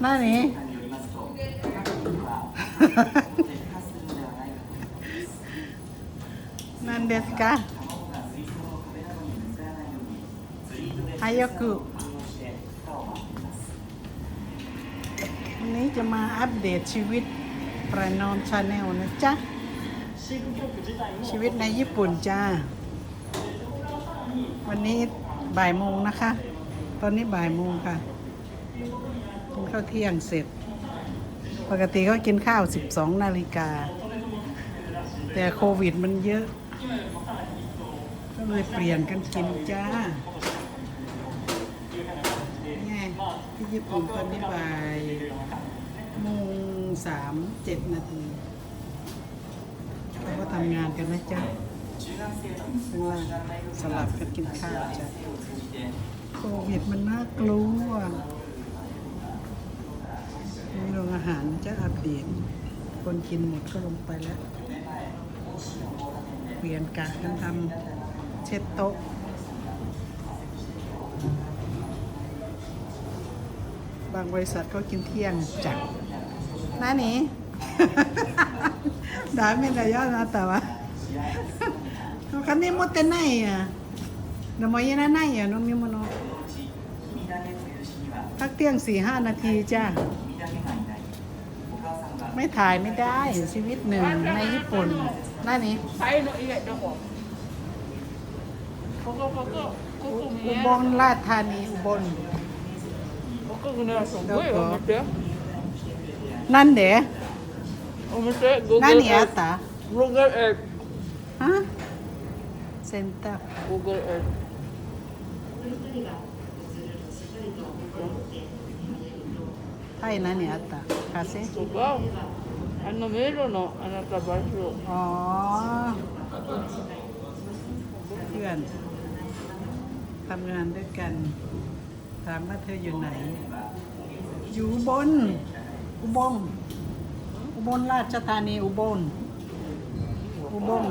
何何ですか早くวันนี้จะมาอัปเดตชีวิตประนอมชาแนลนะจ๊ะ ชีวิตในญี่ปุ่นจ้า วันนี้บ่ายโมงนะคะ ตอนนี้บ่ายโมงค่ะ กินข้าวเที่ยงเสร็จ ปกติก็กินข้าว 12 นาฬิกา แต่โควิดมันเยอะ ก็เลยเปลี่ยนกันกินจ้าไงที่ญี่ปุ่นตอนนี้บ่ายโมงสามเจ็ดนาทีเราก็ทำงานกันนะจ๊ะว่าสลับกันกินข้าวจ้ะโควิดมันน่ากลัว อาหารจะอัปเดต คนกินหมดก็ลงไปแล้ว เปลี่ยนกะกันทำเช็ดโต๊ะบางบริษัทก็กินเที่ยงจัดนั่นนี่ ด่าไม่ได้ยอดนะแต่ว่าเขาคันนี้มดแต่ไหนอะนมอยัน่าไหนอะน้องมิมโนพักเที่ยงสี่ห้านาทีจ้า ไม่ถ่ายไม่ได้ชีวิตหนึ่งในญี่ปุ่นหน้านี้อุบลราชธานีอุบลนั่นเด๋นั่นเนี่ยตา Google Earth ฮะเซ็นเตอร์ Google Earth ไทยนั่นนี่あったคาเซ่ とかあの迷路のあなた場所 อ๋อ เพื่อนทำงานด้วยกัน ถามว่าเธออยู่ไหน อยู่อุบน อุบลอุบลราชธานีอุบล อุบล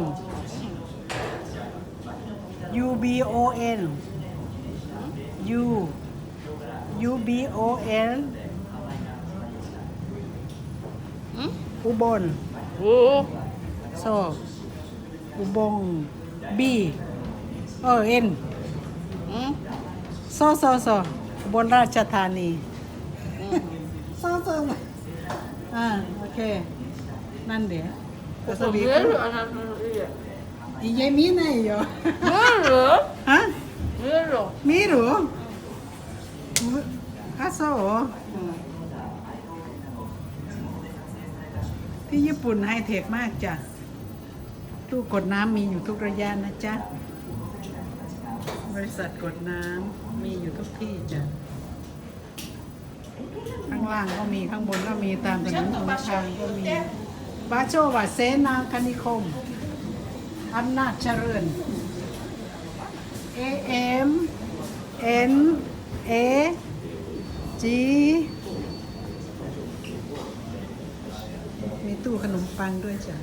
U B O N U U B O N อุบลอซอุบงบีเออเอ็นอืมโซโซโซอุบลราชธานีอืโซโซอ่าโอเค นั่นเดี๋ยวก็สวีกู Vero, Ana María. อีเยมีไหนอยู่ Vero, ฮะ Vero. มีหรืออาโซอื ที่ญี่ปุ่นไฮเทคมากจ้ะตู้กดน้ำมีอยู่ทุกระยะนะจ๊ะ บริษัทกดน้ำมีอยู่ทุกที่จ้ะ ข้างล่างก็มีข้างบนก็มีตามถนนหนทางก็มีบาโชวาเสนาคณิคมอำนาจเจริญ A M N A G มี ตู้ขนมปังด้วยจ้ะ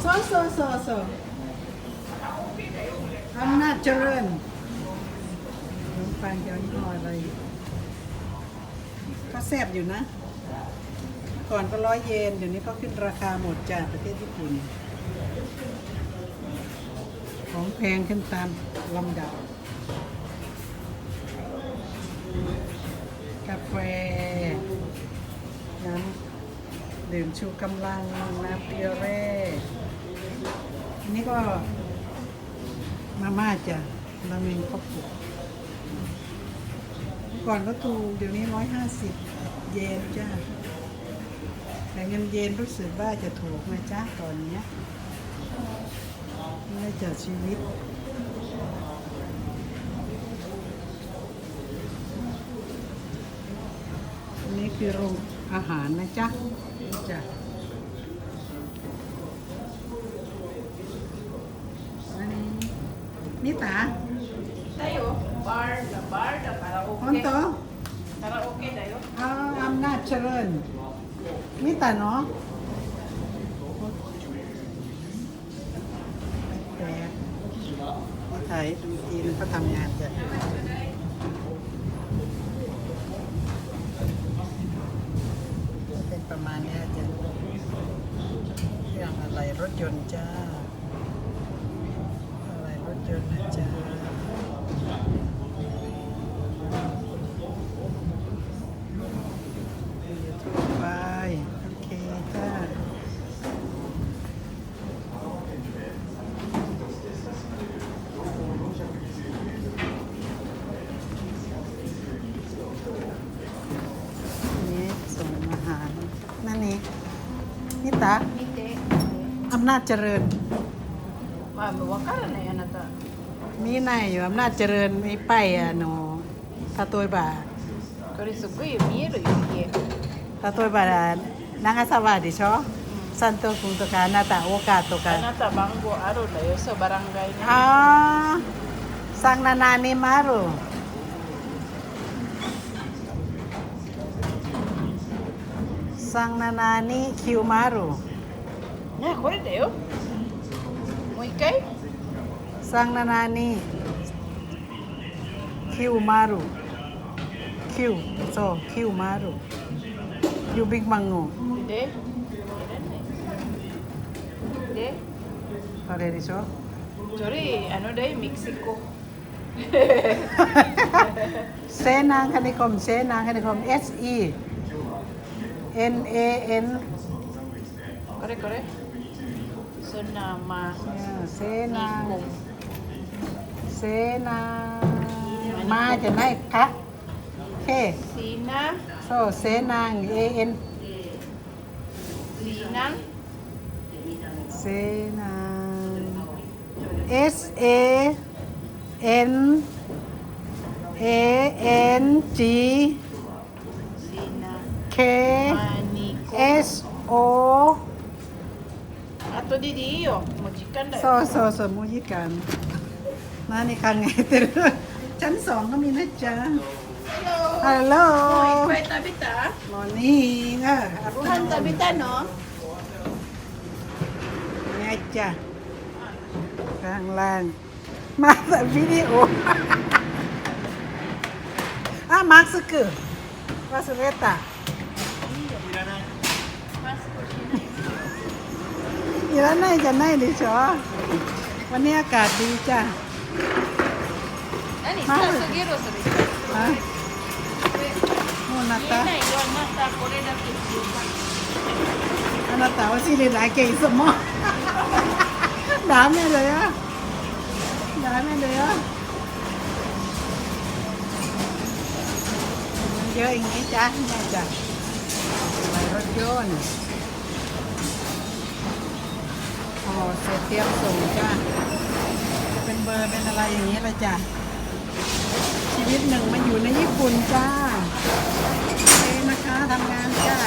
โซโซโซโซอำนาจเจริญขนมปังเจียวยี่ออะไรก็แซ่บอยู่นะ ก่อนก็ร้อยเยน เดี๋ยวนี้เขาขึ้นราคาหมดจากประเทศญี่ปุ่น ของแพงขึ้นตามลำดับาแฟ น้ำดื่มชูกำลัง น้ำเปียวแร่อันนี้ก็มาม่าจ้ะราเมงข้าวปุกก่อนก็ถูกเดี๋ยวนี้ร้อยห้าสิบเยนจ้าแต่เงินเยนรู้สึกว่าจะถูกนะจ้าตอนเนี้ยไม่ได้จากชีวิต อันนี้ คือโรงอาหารนะจ๊ะจ้ะนี่ตา Tayo, bar, the bar, the karaoke. Honto? Karaoke tayo. Ah, I'm not sure. Nita, no? Okay. ไทยดูจีนเขาทำงานจ้ะ ถยนต์จ้า อะไรรถยนต์นะจ้าำนาจเจริญว่าบอกว่าการไหนอันนั้นตะมีนายอยู่อำนาจเจริญมีไปอ่ะหนูตาตัวบ่าก็ริสุกุยมีหรือยังเกี่ยตาตัวบ่านางอาสวัสดิชอสันโตคุงตกานาตาโอกาสตกานาตาบังโกอารุเลยสบารังไกอ่าสังนานานิมารุ sang nanani kiumaru なこれだよもう一回サンナナニキューマルキューそうキューマルユビッマンゴでであれでしょそれあのでメキシコ Senang Kanikom, Senang Kanikom, S E N A N. Correct, correct. Sena ma. Sena. Sena. Ma cho này ka. Ke. Sina. So Sena ng en. Sina. Sena. S A N A N G K S O 後ででいいよもう時間だ โซ よ โซโซมุยิกันมาในคังไงเตอร์ชั้นสองก็มีนะจ๊ะ ฮัลโหล もういっぱい食べた มอร์นิ่งอ่ะ ご飯食べたの ไงจ้ะข้างล่าง มาแต่วิดีโอ อ่ะมาร์คสกือมาสเวตา ล้วไหนจะไหนดิชอวันนี้อากาศดีจ้ะ 何マジさすぎるそれ ฮะโมนา 見え ตา ないよあなたこれだけっていうか あなたは知りだけいつもダメだよダメだよเยอะอย่างนี้จ้ะเนี่ยจ้ะอะไรรถยนต์ เสร็จเตรียมส่งจ้าจะเป็นเบอร์เป็นอะไรอย่างนี้ละจ้ะชีวิตหนึ่งมาอยู่ในญี่ปุ่นจ้าโอเคนะคะทำงานจ้า